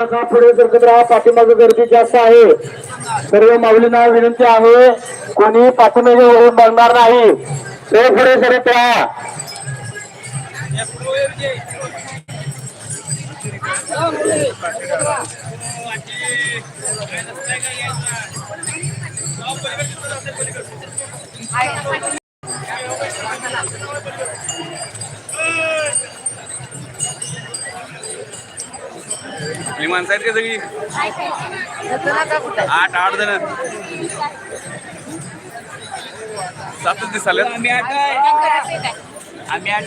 पुढे सरकत राहा पाठीमागे गर्दी जास्त आहे सर्व माऊलींना विनंती आहे कोणी पाठीमागे वळून बघणार नाही. ते पुढे सरत राहा ही माणसं आहेत का सगळी आठ आठ जण सातच दिसाले आम्ही आठ आम्ही आठ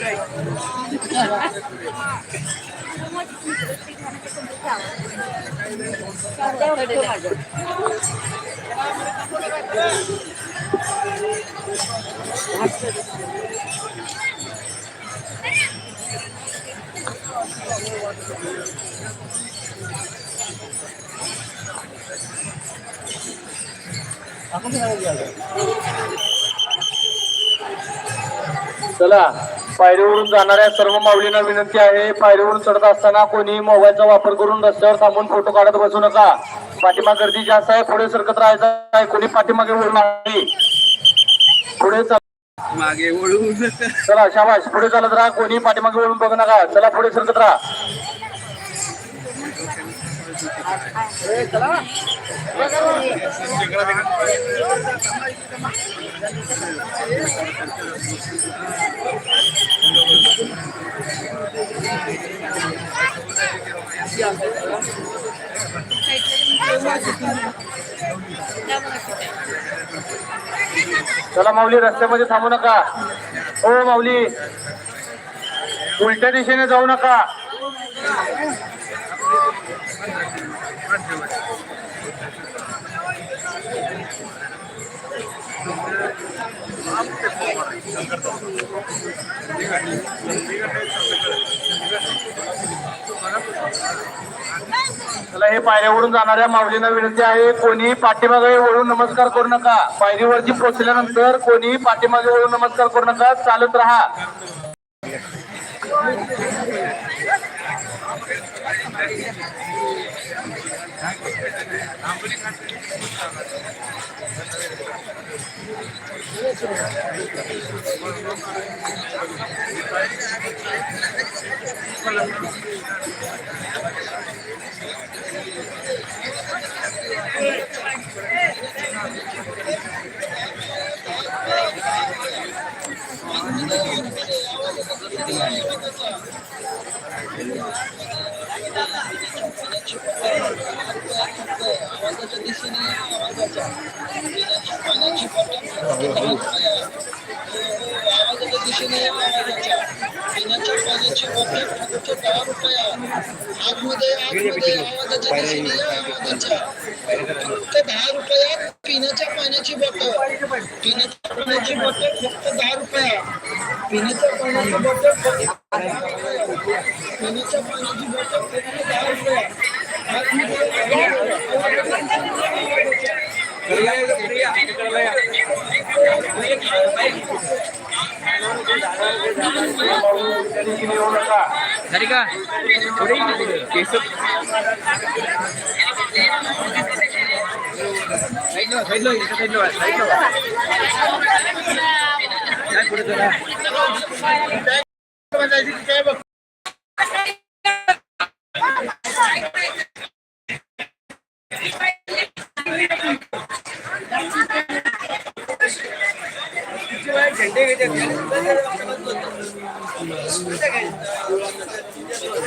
चला पायरीवरून जाणाऱ्या सर्व माऊलींना विनंती आहे पायरीवरून चढत असताना कोणी मोबाईलचा वापर करून रस्त्यावर थांबून फोटो काढत बसू नका. पाठीमाग गर्दी जास्त आहे पुढे सरकत राहायचं आहे कोणी पाठीमागे वळून नाही पुढे चला मागे वळून चला शाबाश पुढे चालत राहा कोणी पाठीमागे वळून बघू नका. चला पुढे सरकत राहा. चला. माऊली रस्त्यामध्ये थांबू नका. हो माऊली. उलट्या दिशेने जाऊ नका. चला हे पायऱ्यावरून जाणाऱ्या माऊलींना विनंती आहे कोणी पाठीमागे वळून नमस्कार करू नका. पायरीवरती पोहोचल्यानंतर कोणी पाठीमागे वळून नमस्कार करू नका. चालत राहा. আমাদের যদি শুনে আমাদের आवाजाच्या दिशेने पिण्याच्या पाण्याची मोठ्या फक्त दहा रुपया आतमध्ये आतमध्ये आवाजाच्या दिशेने आवाजाच्या फक्त दहा रुपयात पिण्याच्या पाण्याची बॉटल पिण्याच्या पाण्याची बॉटल फक्त दहा रुपया पिण्याच्या पाण्याची बॉटल पिण्याच्या पाण्याची झाली का पुढे केस साईडला साईडला इथं साईडला साईडला काय पुढे चला काय बघ मागं बघ मुंबई इकडे पार्वती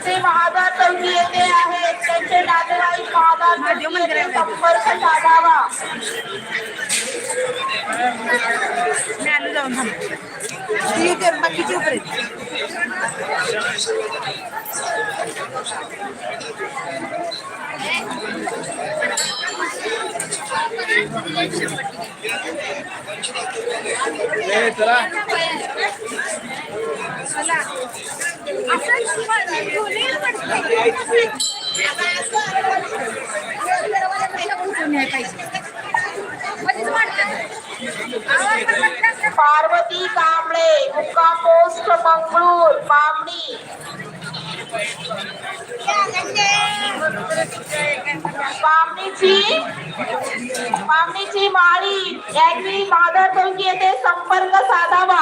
ते महादार चौकी येथे आहे त्याचे नातेवाईक महादार चौकी येथे संपर्क साधावा मी आलो जाऊन थांब बाकीची उपर Thank you. पार्वती कांबळे मुक्का पोस्ट मंगळूर बामणी बामणीची मागणीची माळी यांनी माधव चौकी येथे संपर्क साधावा.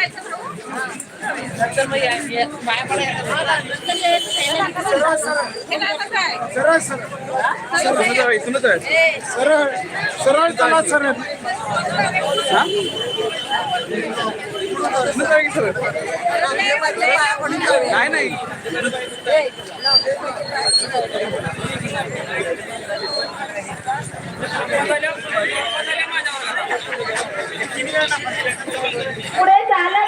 इथूनच सरळ इथूनच आहे. सरळ सरळ चला सरळ सरळ? काय नाही पुढे चालत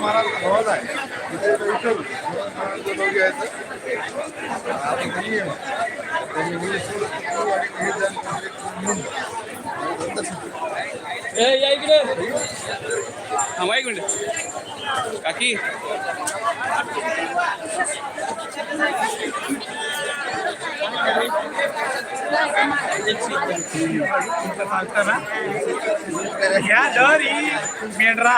મારા आहे इथंच आहे की? ए, इथंच आहे. इथंच आहे की? ए, या इकडे थांबा एक मिनिट काकी या दर ही मेंढरा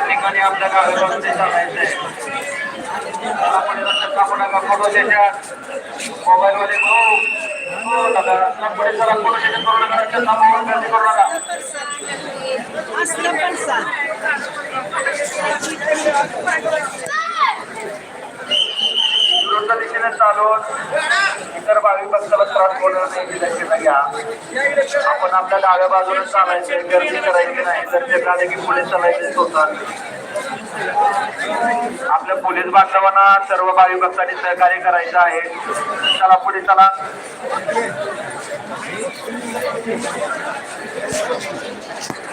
ठिकाणी आपल्या गावामध्ये सांगायचंय आपण आपण नका फोटो त्याच्यात मोबाईल मध्ये हो हो दादा पुढे जरा फोटो त्याच्यात करू नका त्याच्या नावावर गर्दी करू नका विरुद्ध दिशेने चालून इतर त्रास होणार नाही दक्षता घ्या. आपण आपल्या डाव्या बाजूने चालायचे गर्दी करायची नाही दर्शक आले की पुढे चालायचे होतात आपल्या पोलीस बांधवांना सर्व भावी पक्षांनी सहकार्य करायचं आहे. चला पुढे चला.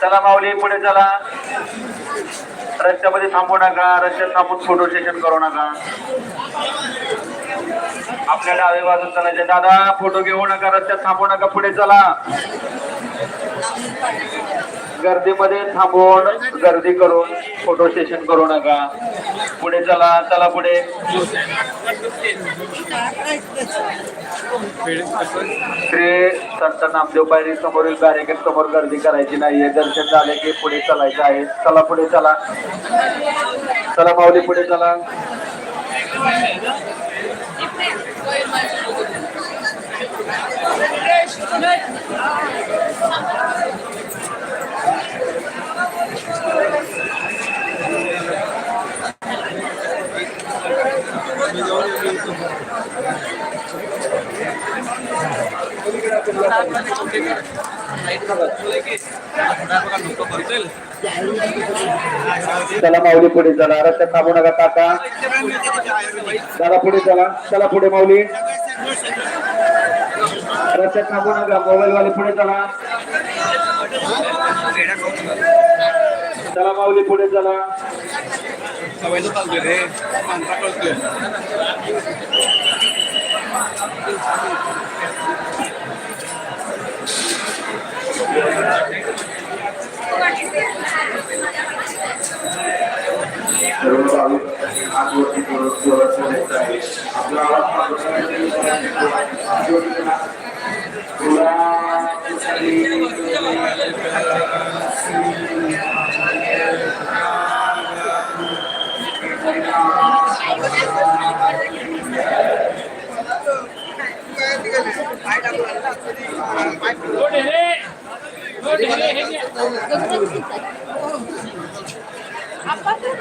चला माऊली पुढे चला. रस्त्यामध्ये थांबू नका रस्त्यात थांबून फोटो सेशन करू नका. आपल्या डावे बाजून चालायचे दादा फोटो घेऊ नका रस्त्यात थांबू नका पुढे चला. गर्दीमध्ये थांबून गर्दी करून फोटो सेशन करू नका. पुढे चला चला पुढे. श्री संत नामदेव पायरी समोरील बॅरिकेड समोर गर्दी करायची नाहीये. दर्शन झाले की पुढे चालायचं आहे. चला पुढे चला. चला माऊली पुढे चला. चला माऊली पुढे चला. रस्त्यात थांबू नका काका. चला पुढे चला. चला पुढे माऊली. रस्त्यात थांबू नका मोबाईल वाले पुढे चला. चला माऊली पुढे चला. आपला আপাতত